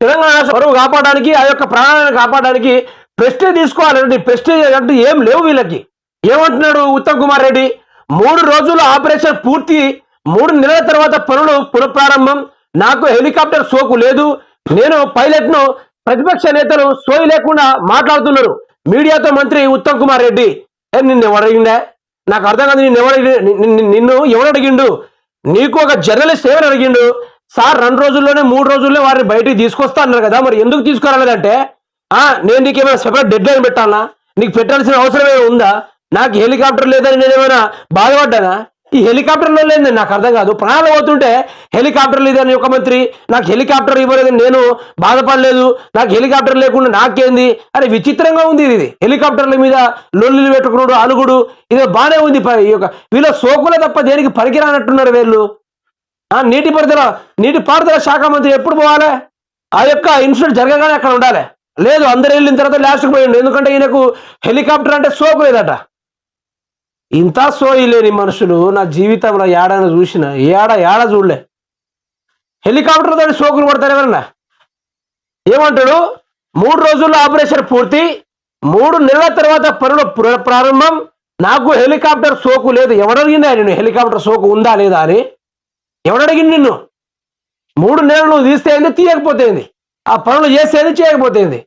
తెలంగాణ పరువు కాపాడడానికి ఆ యొక్క ప్రాణాలను కాపాడడానికి ప్రెస్టేజ్ తీసుకోవాలంటే ప్రెస్టేజ్ అంటే ఏం లేవు వీళ్ళకి. ఏమంటున్నాడు ఉత్తమ్ కుమార్ రెడ్డి? మూడు రోజులు ఆపరేషన్ పూర్తి మూడు నెలల తర్వాత పనులు పునఃప్రారంభం. నాకు హెలికాప్టర్ సోకు లేదు. నేను పైలట్ను ప్రతిపక్ష నేతలు సోయి లేకుండా మాట్లాడుతున్నారు. మీడియాతో మంత్రి ఉత్తమ్ కుమార్ రెడ్డి. ఏ నిన్ను ఎవరు అడిగిండే? నాకు అర్థం కాదు నిన్ను ఎవరు నిన్ను ఎవరు అడిగిండు? నీకు ఒక జర్నలిస్ట్ ఏమని అడిగిండు? సార్ రెండు రోజుల్లోనే మూడు రోజుల్లో వారిని బయటికి తీసుకొస్తా అన్నారు కదా మరి ఎందుకు తీసుకురాలేదంటే? నేను నీకు ఏమైనా సెపరేట్ డెడ్ లైన్ పెట్టాలా? నీకు పెట్టాల్సిన అవసరం ఏమైనా ఉందా? నాకు హెలికాప్టర్ లేదని నేను ఏమైనా బాధపడ్డానా? ఈ హెలికాప్టర్లో లేదు నాకు అర్థం కాదు. ప్రాణాలు పోతుంటే హెలికాప్టర్ లేదని ఒక మంత్రి నాకు హెలికాప్టర్ ఇవ్వలేదని నేను బాధపడలేదు. నాకు హెలికాప్టర్ లేకుండా నాకేంది? అరే విచిత్రంగా ఉంది ఇది. హెలికాప్టర్ల మీద లొల్లులు పెట్టుకున్నాడు అలుగుడు. ఇది బాగానే ఉంది ఈ యొక్క వీళ్ళ సోకుల తప్ప దేనికి పనికిరానట్టున్నారు వీళ్ళు? నీటి పారుదల నీటి పారుదల శాఖ మంత్రి ఎప్పుడు పోవాలి? ఆ యొక్క ఇన్సిడెంట్ జరగగానే అక్కడ ఉండాలి. లేదు అందరు వెళ్ళిన తర్వాత లాస్ట్కి పోయిండు. ఎందుకంటే ఈయనకు హెలికాప్టర్ అంటే సోకు లేదట. ఇంత సోయి లేని మనుషులు నా జీవితంలో ఏడాను చూసిన ఏడ ఏడ చూడలే. హెలికాప్టర్ తోటి సోకులు పడతారు ఎవరన్నా? ఏమంటాడు? మూడు రోజుల్లో ఆపరేషన్ పూర్తి మూడు నెలల తర్వాత పనులు ప్రారంభం. నాకు హెలికాప్టర్ సోకు లేదు. ఎవడడిగిందా నేను హెలికాప్టర్ సోకు ఉందా లేదా అని. ఎవడడిగింది నిన్ను? మూడు నెలలు నువ్వు తీస్తే ఏంది? తీయకపోతే ఆ పనులు చేసేది చేయకపోతేంది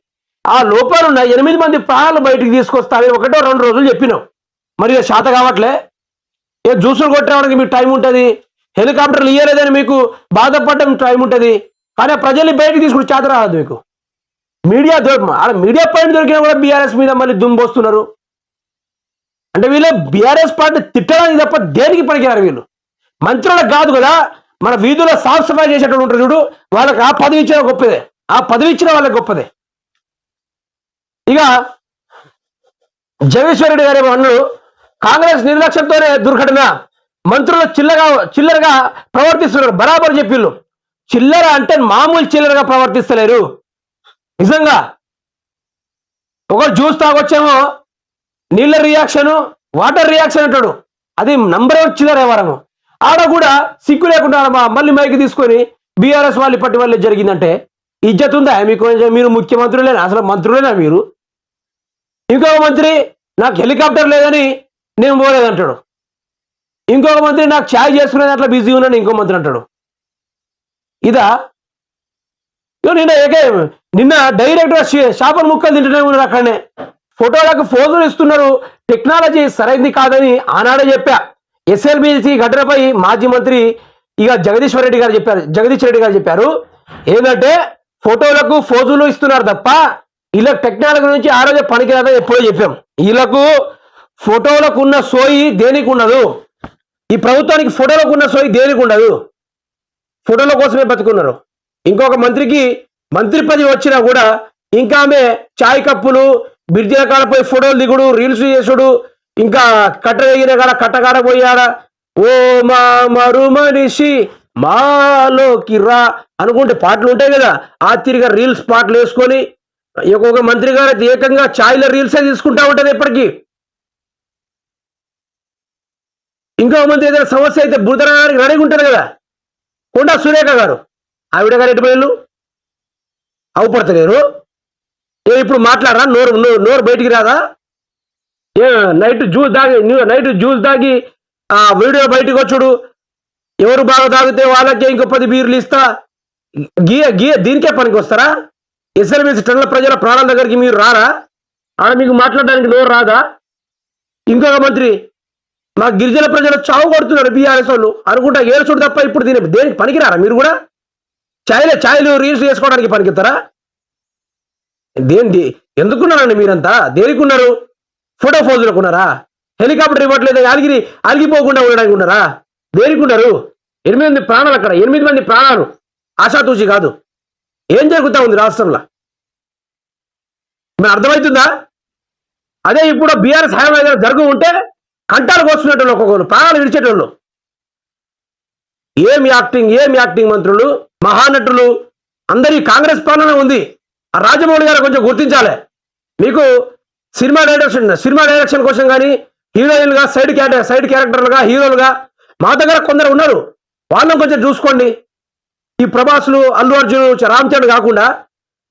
ఆ లోపాలు ఉన్న ఎనిమిది మంది ప్రాణాలు బయటికి తీసుకొస్తావని ఒకటో రెండు రోజులు చెప్పినావు. మరి ఇక శాత కావట్లే? ఏ జ్యూసులు కొట్టడానికి మీకు టైం ఉంటుంది? హెలికాప్టర్లు ఇయ్యలేదని మీకు బాధపడడం టైం ఉంటుంది? కానీ ప్రజల్ని బయటికి తీసుకుని చేత రాదు మీకు. మీడియా దొరికి ఆడ మీడియా పాయింట్ దొరికినా కూడా బీఆర్ఎస్ మీద మళ్ళీ దుమ్బోస్తున్నారు అంటే వీళ్ళు బీఆర్ఎస్ పార్టీ తిట్టడానికి తప్ప దేనికి పనికిరారు వీళ్ళు? మంత్రులకు కాదు కదా మన వీధుల సాఫ్ సఫాయి చేసేటప్పుడు ఉంటారు చూడు వాళ్ళకి ఆ పదవి ఇచ్చిన గొప్పదే. ఆ పదవి ఇచ్చిన వాళ్ళకి గొప్పదే. ఇక జగేశ్వరరెడ్డి గారు అన్నాడు కాంగ్రెస్ నిర్లక్ష్యంతోనే దుర్ఘటన. మంత్రులు చిల్లగా చిల్లరగా ప్రవర్తిస్తున్నారు బరాబర్ చెప్పిళ్ళు. చిల్లర అంటే మామూలు చిల్లరగా ప్రవర్తిస్తలేరు. నిజంగా. ఒకరు జ్యూస్ తాగొచ్చేమో నీళ్ళ రియాక్షన్ వాటర్ రియాక్షన్ అంటాడు. అది నంబర్ వన్ చిల్లర వ్యవహారము ఆడ కూడా సిగ్గు లేకుండా మా- మళ్ళీ మైకి తీసుకొని బీఆర్ఎస్ వాళ్ళు ఇప్పటి వల్లే జరిగిందంటే ఇజ్జత్ ఉందా? మీకు మీరు ముఖ్యమంత్రులేనా? అసలు మంత్రులేనా మీరు? ఇంకొక మంత్రి నాకు హెలికాప్టర్ లేదని నేను పోలేదంటాడు ఇంకొక మంత్రి నాకు ఛాయ్ చేసుకునే దాంట్లో బిజీ ఉన్నాను ఇంకో మంత్రి అంటాడు. ఇదా? నిన్న ఏకే నిన్న డైరెక్ట్గా షాపర్ ముక్కలు తింటూనే ఉన్నారు అక్కడనే. ఫోటోలకు ఫోజులు ఇస్తున్నారు. టెక్నాలజీ సరైంది కాదని ఆనాడే చెప్పా. ఎస్ఎల్బిసి ఘటనపై మాజీ మంత్రి ఇక జగదీశ్వర్ రెడ్డి గారు చెప్పారు. జగదీష్ రెడ్డి గారు చెప్పారు. ఏంటంటే ఫోటోలకు ఫోజులు ఇస్తున్నారు తప్ప ఇలా టెక్నాలజీ గురించి ఆ రోజే పనికిరాదని ఎప్పుడో చెప్పాం. వీళ్ళకు ఫోటోలకు ఉన్న సోయి దేనికి ఉండదు? ఈ ప్రభుత్వానికి ఫోటోలకు ఉన్న సోయి దేనికి ఉండదు? ఫోటోల కోసమే బతుకున్నారు. ఇంకొక మంత్రికి మంత్రి పదవి వచ్చినా కూడా ఇంకా ఆమె చాయ్ కప్పులు బిర్జీల కాడపోయి ఫోటోలు దిగుడు రీల్స్ చేసుడు ఇంకా కట్ట ఎగిన కాడ కట్టగాడ పోయాడ? ఓ మా మరు మనిషి మాలోకి రా అనుకుంటే పాటలు ఉంటాయి కదా ఆ తిరిగా రీల్స్ పాటలు వేసుకొని ఒక్కొక్క మంత్రి గారు అయితే ఏకంగా ఛాయ్ల రీల్సే తీసుకుంటా ఉంటుంది ఎప్పటికీ ఇంకో మంది ఏదైనా సమస్య అయితే బురదడానికి రెడీగా ఉంటారు కదా కొండా సురేఖ గారు. ఆవిడ గారు ఎటు పోయిళ్ళు? అవుపడతలేరు. ఏ ఇప్పుడు మాట్లాడరా? నోరు నోరు నోరు బయటికి రాదా? నైట్ జ్యూస్ దాగి నైట్ జ్యూస్ దాగి ఆ వీడియో బయటికి వచ్చుడు ఎవరు బాగా తాగితే వాళ్ళకే ఇంకో పది బీర్లు ఇస్తా. గీయ గీయ దీనికే పనికి వస్తారా? ఎస్ఎల్బిసి టన్నుల ప్రజల ప్రాణాల దగ్గరికి మీరు రారా? ఆడ మీకు మాట్లాడడానికి నోరు రాదా? ఇంకొక మంత్రి మా గిరిజన ప్రజలు చావు కొడుతున్నారు బీఆర్ఎస్ వాళ్ళు. అనుకుంటా ఏడుచుడు తప్ప ఇప్పుడు దీని దేనికి పనికిరారా మీరు కూడా? ఛాయలే ఛాయలు రీల్స్ చేసుకోవడానికి పనికిస్తారా? దేని ఎందుకున్నారండి మీరంతా? దేనికి ఉన్నారు? ఫోటో ఫోజులకు ఉన్నారా హెలికాప్టర్ ఇవ్వట్లేదు అలిగిరి అలిగిపోకుండా ఉండడానికి ఉన్నారా? దేనికి ఉన్నారు ఎనిమిది మంది ప్రాణాలు అక్కడ ఎనిమిది మంది ప్రాణాలు. ఆశాతూచి కాదు. ఏం జరుగుతూ ఉంది రాష్ట్రంలో? మరి అర్థమవుతుందా? అదే ఇప్పుడు బీఆర్ఎస్ హయాం ఏదైనా జరుగు ఉంటే కంటాలు కోస్తున్నట్టు ఒక్కొక్కరు ప్రాణాలు విడిచేటోళ్ళు. ఏం యాక్టింగ్ ఏం యాక్టింగ్ మంత్రులు మహానటులు? అందరి కాంగ్రెస్ పాలన ఉంది. ఆ రాజమౌళి గారు కొంచెం గుర్తించాలి. మీకు సినిమా డైరెక్షన్ సినిమా డైరెక్షన్ కోసం కానీ హీరోయిన్గా సైడ్ క్యారెక్టర్ సైడ్ క్యారెక్టర్లుగా హీరోలుగా మా దగ్గర కొందరు ఉన్నారు. వాళ్ళని కొంచెం చూసుకోండి. ఈ ప్రభాస్లు అల్లు అర్జున్ రామ్ చరణ్ కాకుండా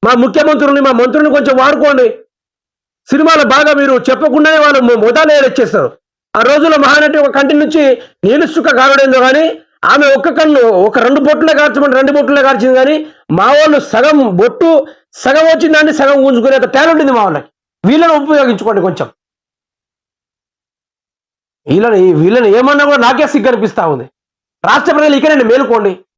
మా ముఖ్యమంత్రుల్ని మా మంత్రుల్ని కొంచెం వాడుకోండి. సినిమాలు బాగా మీరు చెప్పకుండానే వాళ్ళు మొదలు ఇచ్చేస్తారు ఆ రోజుల్లో మహానటి ఒక కంటి నుంచి నీళ్ళు చుక్క కారడేందో కానీ ఆమె ఒక్క కన్ను ఒక రెండు బొట్టులే కార్చమని రెండు బొట్టులే కార్చింది కానీ మా వాళ్ళు సగం బొట్టు సగం వచ్చిందని సగం గుంజుకునే టాలెంట్ ఉంది మా వాళ్ళకి. వీళ్ళని ఉపయోగించుకోండి కొంచెం. వీళ్ళని వీళ్ళని ఏమన్నా కూడా నాకే సిగ్గు అనిపిస్తూ ఉంది. రాష్ట్ర ప్రజలు ఇకనండి మేలుకోండి.